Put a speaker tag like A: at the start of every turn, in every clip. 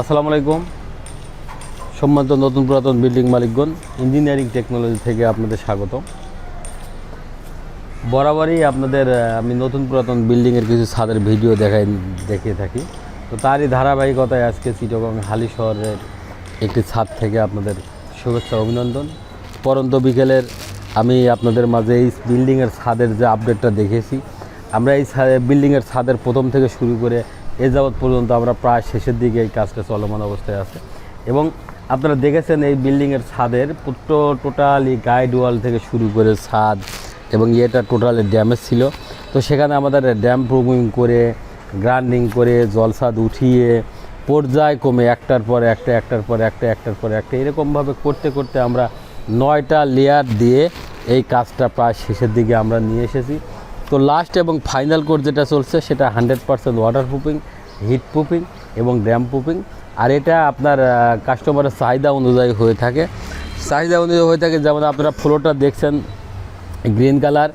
A: আসসালামু আলাইকুম। সম্মানিত নতুন পুরাতন বিল্ডিং মালিকগণ, ইঞ্জিনিয়ারিং টেকনোলজি থেকে আপনাদের স্বাগত বরাবরই আপনাদের আমি নতুন পুরাতন বিল্ডিংয়ের কিছু ছাদের ভিডিও দেখাই দেখে থাকি। তো তারই ধারাবাহিকতায় আজকে চিটগং হালি শহরের একটি ছাদ থেকে আপনাদের শুভেচ্ছা অভিনন্দন। পরন্ত বিকেলের আমি আপনাদের মাঝে এই বিল্ডিংয়ের ছাদের যে আপডেটটা দেখেছি আমরা এই বিল্ডিংয়ের ছাদের প্রথম থেকে শুরু করে এ যাবৎ পর্যন্ত আমরা প্রায় শেষের দিকে এই কাজটা চলমান অবস্থায় আছে। এবং আপনারা দেখেছেন এই বিল্ডিংয়ের ছাদের পুরো টোটালি গাইড ওয়াল থেকে শুরু করে ছাদ এবং ইয়েটা টোটালি ড্যামেজ ছিল। তো সেখানে আমাদের ড্যাম প্রুভিং করে, গ্রাইন্ডিং করে জলসাদ উঠিয়ে পর্যায় পর্যায়ক্রমে একটার পর একটা, একটার পর একটা, একটার পর একটা এরকমভাবে করতে করতে আমরা নয়টা লেয়ার দিয়ে এই কাজটা প্রায় শেষের দিকে আমরা নিয়ে এসেছি। তো লাস্ট এবং ফাইনাল কোর্স যেটা চলছে, সেটা hundred percent waterproofing heat proofing এবং ড্যাম প্রুফিং আর এটা আপনার কাস্টমারের চাহিদা অনুযায়ী হয়ে থাকে। চাহিদা অনুযায়ী হয়ে থাকে, যেমন আপনারা ফ্লোরটা দেখছেন গ্রিন কালার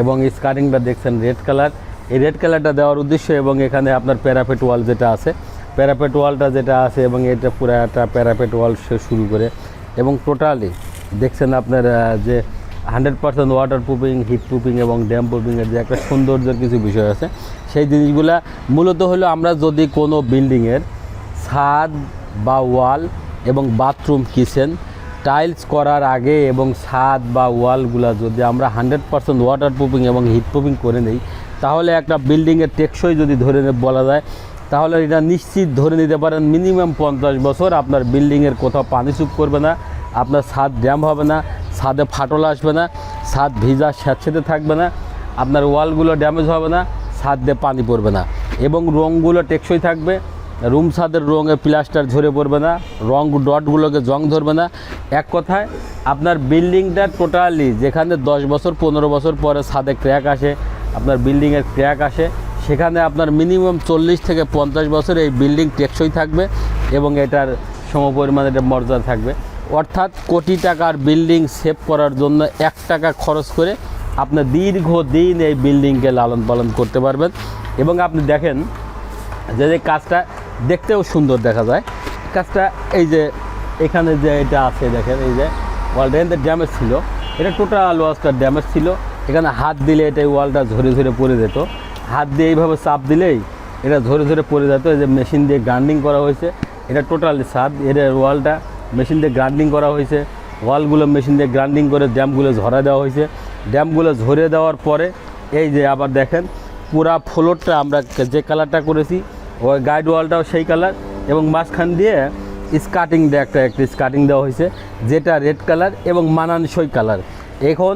A: এবং স্কারিংটা দেখছেন রেড কালার এই রেড কালারটা দেওয়ার উদ্দেশ্য এবং এখানে আপনার প্যারাপেট ওয়াল যেটা আছে প্যারাপেট ওয়ালটা যেটা আছে এবং এটা পুরো একটা প্যারাপেট ওয়াল শুরু করে। এবং টোটালি দেখছেন আপনার যে hundred percent waterproofing heat proofing এবং ড্যাম প্রুফিংয়ের যে একটা সৌন্দর্যের কিছু বিষয় আছে, সেই জিনিসগুলা মূলত হলো আমরা যদি কোনো বিল্ডিংয়ের ছাদ বা ওয়াল এবং বাথরুম কিচেন টাইলস করার আগে এবং ছাদ বা ওয়ালগুলা যদি আমরা হান্ড্রেড পার্সেন্ট ওয়াটার প্রুফিং এবং হিট প্রুফিং করে নেই, তাহলে একটা বিল্ডিংয়ের টেকসই যদি ধরে বলা যায়, তাহলে এটা নিশ্চিত ধরে নিতে পারেন মিনিমাম পঞ্চাশ বছর আপনার বিল্ডিংয়ের কোথাও পানি চুপ করবে না, আপনার ছাদ ড্যাম হবে না ছাদে ফাটল আসবে না, ছাদ ভিজা স্যাঁতসেঁতে থাকবে না, আপনার ওয়ালগুলো ড্যামেজ হবে না, ছাদ দিয়ে পানি পড়বে না। এবং রঙগুলো টেকসই থাকবে, রুম ছাদের রঙে প্লাস্টার ঝরে পড়বে না, রং ডটগুলোকে জং ধরবে না। এক কথায়, আপনার বিল্ডিংটা টোটালি যেখানে দশ বছর, পনেরো বছর পরে ছাদে ক্র্যাক আসে, আপনার বিল্ডিংয়ের ক্র্যাক আসে, সেখানে আপনার মিনিমাম চল্লিশ থেকে পঞ্চাশ বছর এই বিল্ডিং টেকসই থাকবে এবং এটার সমপরিমাণে এটা মর্যাদা থাকবে। অর্থাৎ কোটি টাকার বিল্ডিং সেভ করার জন্য এক টাকা খরচ করে আপনার দীর্ঘদিন এই বিল্ডিংকে লালন পালন করতে পারবেন। এবং আপনি দেখেন যে যে কাজটা দেখতেও সুন্দর দেখা যায়। কাজটা এই যে, এখানে যে এটা আছে, দেখেন এই যে ওয়ালটা ড্যামেজ ছিল। এটা টোটাল ওয়ালটা ড্যামেজ ছিল। এখানে হাত দিলে এটা ওয়ালটা ঝরে ঝরে পড়ে যেত। হাত দিয়ে এইভাবে চাপ দিলেই এটা ধরে ধরে পড়ে যেত। এই যে মেশিন দিয়ে গ্রাইন্ডিং করা হয়েছে। এটা টোটালি ছাদ। এর ওয়ালটা মেশিন দিয়ে গ্রাইন্ডিং করা হয়েছে। ওয়ালগুলো মেশিন দিয়ে গ্রাইন্ডিং করে ড্যামগুলো ঝরা দেওয়া হয়েছে। ড্যামগুলো ঝরে দেওয়ার পরে এই যে আবার দেখেন, পুরা ফ্লোরটা আমরা যে কালারটা করেছি, ওই গাইড ওয়ালটাও সেই কালার এবং মাঝখান দিয়ে স্কার্টিং দিয়ে একটা একটা স্কার্টিং দেওয়া হয়েছে, যেটা রেড কালার এবং মানানসই কালার। এখন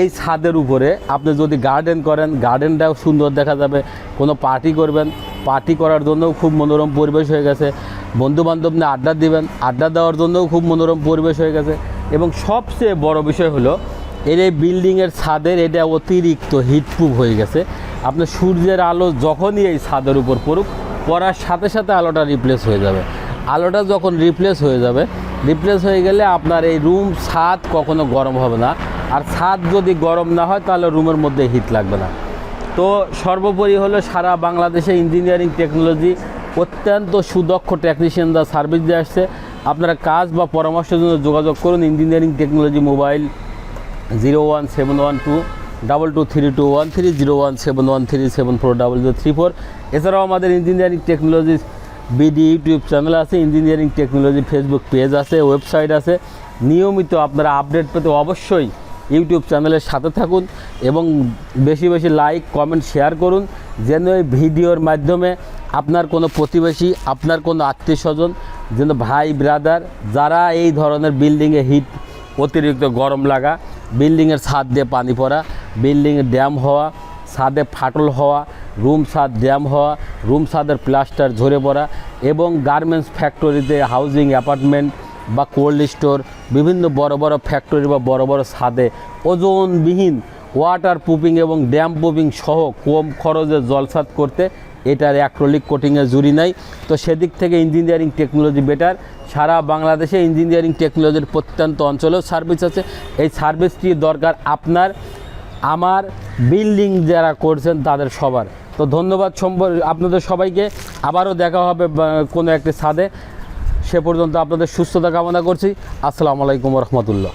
A: এই ছাদের উপরে আপনি যদি গার্ডেন করেন, গার্ডেনটাও সুন্দর দেখা যাবে, কোনো পার্টি করবেন পার্টি করার জন্যও খুব মনোরম পরিবেশ হয়ে গেছে। বন্ধু বান্ধব নিয়ে আড্ডা দিবেন, আড্ডা দেওয়ার জন্যও খুব মনোরম পরিবেশ হয়ে গেছে। এবং সবচেয়ে বড় বিষয় হলো, এর এই বিল্ডিংয়ের ছাদের এটা অতিরিক্ত হিটপ্রুফ হয়ে গেছে। আপনার সূর্যের আলো যখনই এই ছাদের উপর পড়ুক, পড়ার সাথে সাথে আলোটা রিপ্লেস হয়ে যাবে। আলোটা যখন রিপ্লেস হয়ে যাবে রিপ্লেস হয়ে গেলে আপনার এই রুম ছাদ কখনো গরম হবে না। আর ছাদ যদি গরম না হয়, তাহলে রুমের মধ্যে হিট লাগবে না। তো সর্বোপরি হলো সারা বাংলাদেশে ইঞ্জিনিয়ারিং টেকনোলজি অত্যন্ত সুদক্ষ টেকনিশিয়ানরা সার্ভিস দিয়ে আসছে। আপনারা কাজ বা পরামর্শের জন্য যোগাযোগ করুন engineering technology mobile zero one seven one two double two three two one three zero one seven one three seven four double zero three four এছাড়াও আমাদের engineering technology BD YouTube channel আছে ইঞ্জিনিয়ারিং টেকনোলজি ফেসবুক পেজ আছে website আছে। নিয়মিত আপনারা update পেতে অবশ্যই YouTube চ্যানেলের সাথে থাকুন এবং বেশি বেশি লাইক, কমেন্ট, শেয়ার করুন যেন এই ভিডিওর মাধ্যমে আপনার কোনো প্রতিবেশী, আপনার কোনো আত্মীয় স্বজন যেন ভাই, ব্রাদার যারা এই ধরনের বিল্ডিংয়ে হিট, অতিরিক্ত গরম লাগা, বিল্ডিংয়ের ছাদ দিয়ে পানি পড়া, বিল্ডিংয়ের ড্যাম হওয়া, ছাদে ফাটল হওয়া, রুম ছাদ ড্যাম হওয়া, রুম ছাদের প্লাস্টার ঝরে পড়া এবং গার্মেন্টস ফ্যাক্টরিতে হাউজিং অ্যাপার্টমেন্ট বা কোল্ড স্টোর, বিভিন্ন বড় বড় ফ্যাক্টরি বা বড় বড় ছাদে ওজনবিহীন ওয়াটার প্রুফিং এবং ড্যাম প্রুফিং সহ কম খরচে জলসাদ করতে এটার অ্যাক্রোলিক কোটিংয়ের জুড়ি নাই। তো সেদিক থেকে ইঞ্জিনিয়ারিং টেকনোলজি বেটার সারা বাংলাদেশে ইঞ্জিনিয়ারিং টেকনোলজির প্রত্যন্ত অঞ্চলেও সার্ভিস আছে। এই সার্ভিসটি দরকার আপনার? আমার বিল্ডিং যারা করছেন তাদের সবার। তো ধন্যবাদ সম্পর্ক আপনাদের সবাইকে। আবারও দেখা হবে কোনো একটি ছাদে। সে পর্যন্ত আপনাদের সুস্থতা কামনা করছি। আসসালামু আলাইকুম রহমতুল্লাহ।